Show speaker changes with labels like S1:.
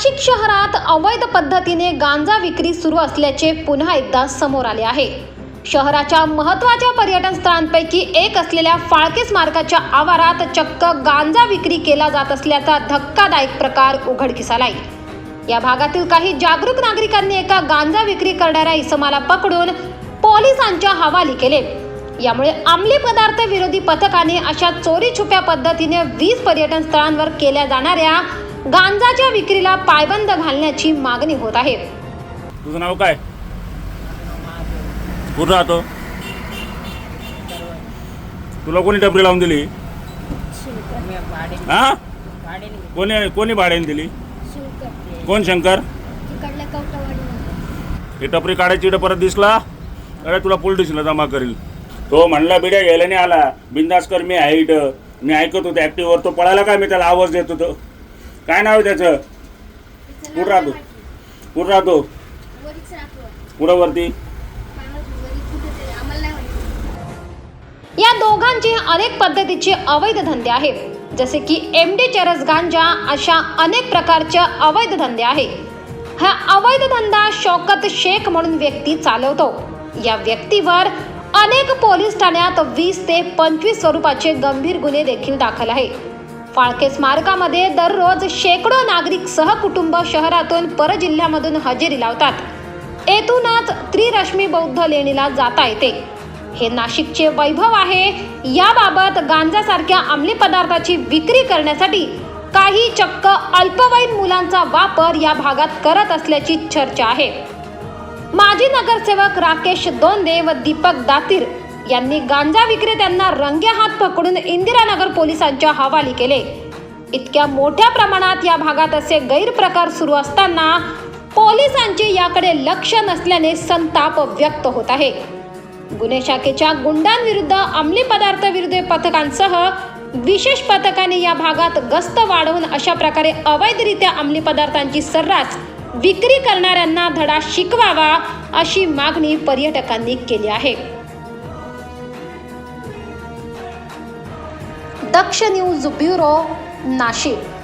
S1: नाशिक शहरात अवैध पद्धतीने गांजा विक्री सुरू असल्याचे पुन्हा एकदा समोर आले आहे. शहराच्या महत्त्वाच्या पर्यटन स्थळांपैकी एक असलेल्या फाळके स्मारकाच्या आवारात चक्क गांजा विक्री केला जात असल्याचा धक्कादायक प्रकार उघडकीस आलाय या भागातील काही जागरूक नागरिकांनी एका गांजा विक्री करणाऱ्या इसमाला पकडून पोलिसांच्या हवाली केले. यामुळे अंमली पदार्थ विरोधी पथकाने अशा चोरी छुप्या पद्धतीने वीस पर्यटन स्थळांवर केल्या जाणाऱ्या गांजाच्या विक्रीला पायबंद घालण्याची मागणी होत आहे.
S2: तुझं नाव काय? कुठं राहतो? तुला कोणी टपरी लावून दिली? हा? कोणी कोणी भाड्याने दिली? कोण शंकर? हे टपरी काढायची परत दिसला? अरे तुला पोलीस जमा करील. तो म्हणला बिड्या घ्यायला नाही आला. बिंदास कर मी आहे इथं. मी ऐकत होतो ॲक्टिव्हवर तो पळायला काय मी त्याला आवाज देत होतो. काय नाव आहे त्याचं? कुठं राहतो? कुठं
S3: राहतो?
S2: कुठं वरती?
S3: पाण्यात वरी कुठे तरी आम्हाला नाही माहिती.
S1: या दोघांचे अनेक पद्धतीचे अवैध धंदे आहेत. जसे की एम डी चरस गांजा अशा अनेक प्रकारच्या अवैध धंदे आहे हा अवैध धंदा शौकत शेख म्हणून व्यक्ती चालवतो. या व्यक्तीवर अनेक पोलीस ठाण्यात वीस ते पंचवीस स्वरूपाचे गंभीर गुन्हे देखील दाखल आहे फाळके स्मारकामध्ये दररोज शेकडो नागरिक सहकुटुंब शहरातून परजिल्ह्यामधून हजेरी लावतात. येथूनच त्रिरश्मी बौद्ध लेणीला जाता येते. हे नाशिकचे वैभव आहे. याबाबत गांजासारख्या अंमली पदार्थाची विक्री करण्यासाठी काही चक्क अल्पवयीन मुलांचा वापर या भागात करत असल्याची चर्चा आहे. माजी नगरसेवक राकेश दोंदे व दीपक दातीर यांनी गांजा विक्रेत्यांना रंगे हात पकडून इंदिरानगर पोलिसांच्या हवाली केले. इतक्या मोठ्या प्रमाणात या भागात असे गैरप्रकार सुरू असताना पोलिसांचे याकडे लक्ष नसल्याने संताप व्यक्त होत आहे. गुन्हे शाखेच्या गुंडांविरुद्ध अंमली पदार्थ विरुद्ध पथकांसह विशेष पथकाने या भागात गस्त वाढवून अशा प्रकारे अवैधरित्या अंमली पदार्थांची सर्रास विक्री करणाऱ्यांना धडा शिकवावा अशी मागणी पर्यटकांनी केली आहे. Daksh news bureau Nashik.